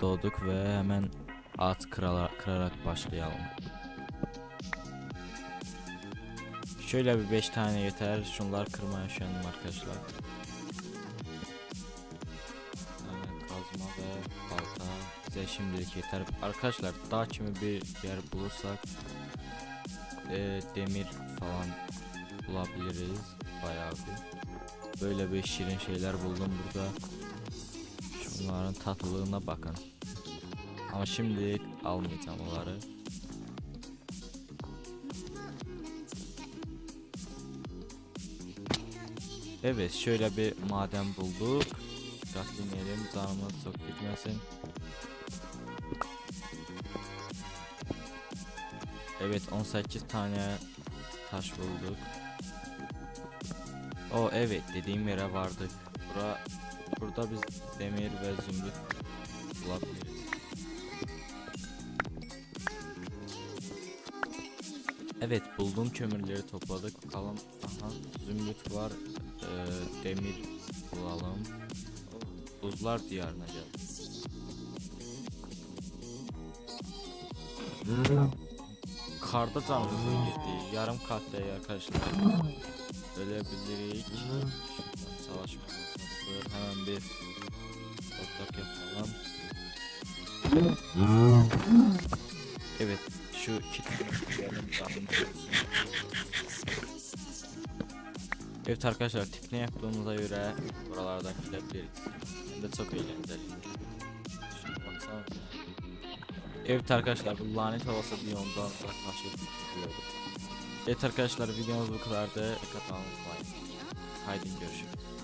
Doğduk ve hemen kırala- kırarak başlayalım. Şöyle bir 5 tane yeter. Şunlar kırmaya üşendim arkadaşlar. Yani kazma ve balta bize şimdilik yeter. Arkadaşlar daha kimi bir yer bulursak e, demir falan bulabiliriz. Bayağı bir. Böyle bir şirin şeyler buldum burada. Şunların tatlılığına bakın. Ama şimdi almayacağım onları. Evet şöyle bir maden bulduk. Dikkatli inelim canımız çok gitmesin. Evet 18 tane taş bulduk. O evet dediğim yere vardık. Bura, burada biz demir ve zümrüt bulabiliriz. Evet bulduğum kömürleri topladık. Bakalım aha zümrüt var. Ee, demir bulalım. Buzlar diyarına geldik. Karda canımızı gitti. Yarım katta arkadaşlar. Ölebilirik. Savaş masası. Hemen bir ortak yapalım. Evet şu olsun. Evet arkadaşlar tekne yaptığımıza göre buralardan gidebiliriz. Hem de çok eğlenceli. Evet arkadaşlar bu lanet havası biyondan uzaklaşıp gidiyoruz. Evet arkadaşlar videomuz bu kadardı. Olmayı unutmayın. Haydi görüşürüz.